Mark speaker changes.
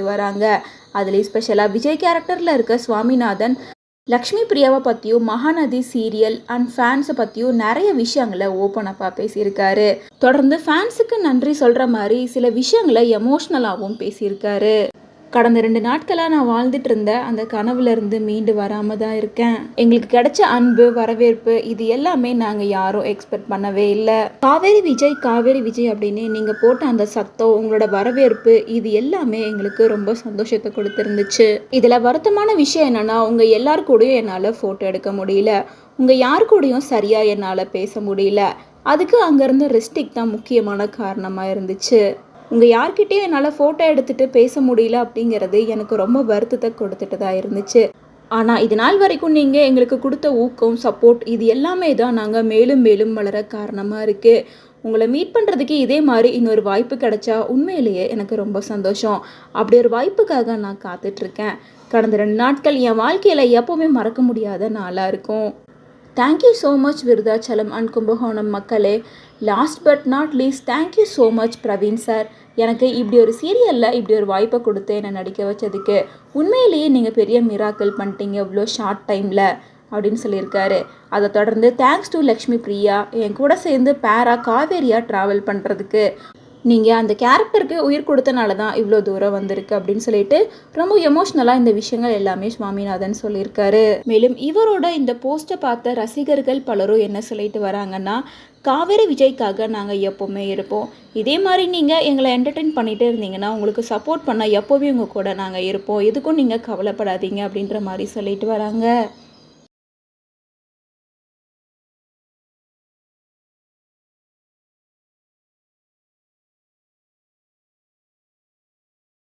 Speaker 1: வராங்க. அதுலேயும் ஸ்பெஷலாக விஜய் கேரக்டரில் இருக்க சுவாமிநாதன் லக்ஷ்மி பிரியாவை பற்றியும் மகாநதி சீரியல் அண்ட் ஃபேன்ஸை பற்றியும் நிறைய விஷயங்களை ஓப்பன் பேசியிருக்காரு. தொடர்ந்து ஃபேன்ஸுக்கு நன்றி சொல்கிற மாதிரி சில விஷயங்களை எமோஷ்னலாகவும் பேசியிருக்காரு. கடந்த ரெண்டு நாட்களாக நான் வாழ்ந்துட்டு இருந்த அந்த கனவுலேருந்து மீண்டு வராமல் தான் இருக்கேன். எங்களுக்கு கிடைச்ச அன்பு வரவேற்பு இது எல்லாமே நாங்கள் யாரும் எக்ஸ்பெக்ட் பண்ணவே இல்லை. காவேரி விஜய் காவேரி விஜய் அப்படின்னு நீங்கள் போட்ட அந்த சத்தம் உங்களோட வரவேற்பு இது எல்லாமே எங்களுக்கு ரொம்ப சந்தோஷத்தை கொடுத்துருந்துச்சு. இதில் வருத்தமான விஷயம் என்னென்னா உங்கள் எல்லார் கூடயும் என்னால் ஃபோட்டோ எடுக்க முடியல. உங்கள் யார் கூடயும் சரியாக என்னால் பேச முடியல. அதுக்கு அங்கேருந்து ரெஸ்டிக் தான் முக்கியமான காரணமாக இருந்துச்சு. உங்கள் யார்கிட்டயும் என்னால் ஃபோட்டோ எடுத்துகிட்டு பேச முடியல அப்படிங்கிறது எனக்கு ரொம்ப வருத்தத்தை கொடுத்துட்டு தான் இருந்துச்சு. ஆனால் இது நாள் வரைக்கும் நீங்கள் எங்களுக்கு கொடுத்த ஊக்கம் சப்போர்ட் இது எல்லாமே தான் நாங்கள் மேலும் மேலும் வளர காரணமாக இருக்குது உங்களை மீட் பண்ணுறதுக்கு இதே மாதிரி இன்னொரு வாய்ப்பு கிடைச்சா உண்மையிலேயே எனக்கு ரொம்ப சந்தோஷம். அப்படி ஒரு வாய்ப்புக்காக நான் காத்துட்ருக்கேன் கடந்த ரெண்டு நாட்கள் என் வாழ்க்கையில் எப்போவுமே மறக்க முடியாத நாளாக இருக்கும். Thank you so much Virudhachalam and Kumbakonam மக்களே last but not least thank you so much Praveen sir எனக்கு இப்படி ஒரு சீரியலில் இப்படி ஒரு வாய்ப்பை கொடுத்து என்னை நடிக்க வச்சதுக்கு. உண்மையிலேயே நீங்கள் பெரிய மிராக்கள் பண்ணிட்டீங்க இவ்வளோ ஷார்ட் டைமில் அப்படின்னு சொல்லியிருக்காரு. அதை தொடர்ந்து தேங்க்ஸ் டு லக்ஷ்மி பிரியா என் கூட சேர்ந்து பேரா காவேரியா ட்ராவல் பண்ணுறதுக்கு நீங்கள் அந்த கேரக்டருக்கு உயிர் கொடுத்தனால தான் இவ்வளோ தூரம் வந்திருக்கு அப்படின்னு சொல்லிட்டு ரொம்ப எமோஷ்னலாக இந்த விஷயங்கள் எல்லாமே சுவாமிநாதன் சொல்லியிருக்காரு. மேலும் இவரோட இந்த போஸ்ட்டை பார்த்த ரசிகர்கள் பலரும் என்ன சொல்லிட்டு வராங்கன்னா காவேரி விஜய்க்காக நாங்கள் எப்போவுமே இருப்போம். இதே மாதிரி நீங்கள் எங்களை என்டர்டெயின் பண்ணிகிட்டே இருந்தீங்கன்னா உங்களுக்கு சப்போர்ட் பண்ண எப்போவுமே உங்கள் கூட நாங்கள் இருப்போம். எதுக்கும் நீங்கள் கவலைப்படாதீங்க அப்படின்ற மாதிரி சொல்லிட்டு வராங்க.